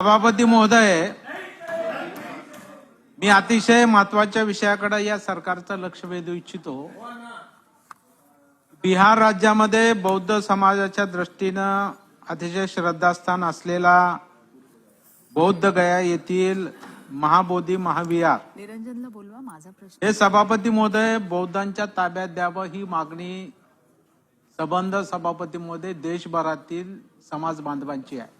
सभापती महोदय मी अतिशय महत्त्वाच्या विषयाकडे या सरकारचं लक्ष वेधू इच्छितो. बिहार राज्यामध्ये बौद्ध समाजाच्या दृष्टीनं अतिशय श्रद्धास्थान असलेला बौद्ध गया येथील महाबोधी महाविहार. निरंजनला बोलवा माझा प्रश्न. हे सभापती महोदय बौद्धांच्या ताब्यात द्यावं ही मागणी सबंध सभापती महोदय देशभरातील समाज बांधवांची आहे.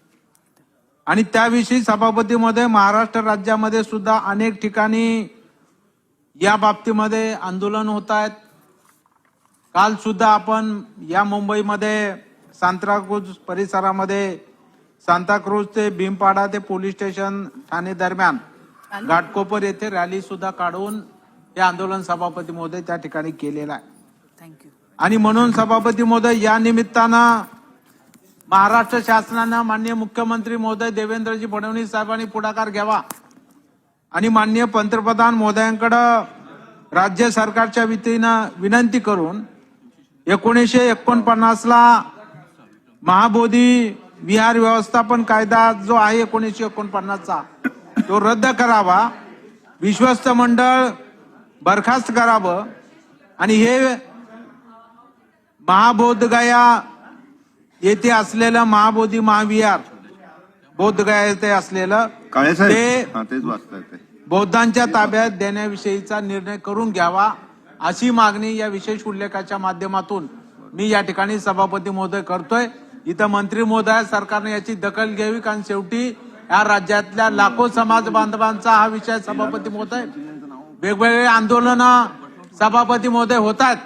आणि त्याविषयी सभापती महोदय महाराष्ट्र राज्यामध्ये सुद्धा अनेक ठिकाणी या बाबतीमध्ये आंदोलन होत आहेत. काल सुद्धा आपण या मुंबईमध्ये सांताक्रूज परिसरामध्ये सांताक्रूज ते भीमपाडा ते पोलीस स्टेशन ठाणे दरम्यान घाटकोपर येथे रॅली सुद्धा काढून हे आंदोलन सभापती महोदय त्या ठिकाणी केलेलं आहे. थँक्यू आणि म्हणून सभापती महोदय या निमित्तानं महाराष्ट्र शासनानं माननीय मुख्यमंत्री महोदय देवेंद्रजी फडणवीस साहेबांनी पुढाकार घ्यावा. आणि माननीय पंतप्रधान महोदयांकडं राज्य सरकारच्या वतीनं विनंती करून एकोणीसशे एकोणपन्नासला महाबोधी विहार व्यवस्थापन कायदा जो आहे एकोणीसशे एकोणपन्नासचा तो रद्द करावा विश्वस्त मंडळ बरखास्त करावं आणि हे महाबोधगया येथे असलेलं महाबोधी महाविहार बौद्धगया येथे असलेलं ते. बौद्धांच्या ताब्यात देण्याविषयीचा निर्णय करून घ्यावा अशी मागणी या विशेष उल्लेखाच्या माध्यमातून मी या ठिकाणी सभापती महोदय करतोय. इथं मंत्री महोदय सरकारने याची दखल घ्यावी कारण शेवटी या राज्यातल्या लाखो समाज बांधवांचा हा विषय सभापती महोदय. वेगवेगळे आंदोलन सभापती महोदय होत आहेत.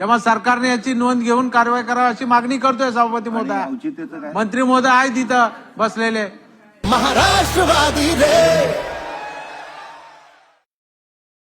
तेव्हा सरकारने याची नोंद घेऊन कारवाई करावी अशी मागणी करतोय सभापती महोदय मंत्री महोदय आहेत तिथं बसलेले. महाराष्ट्रवादी रे.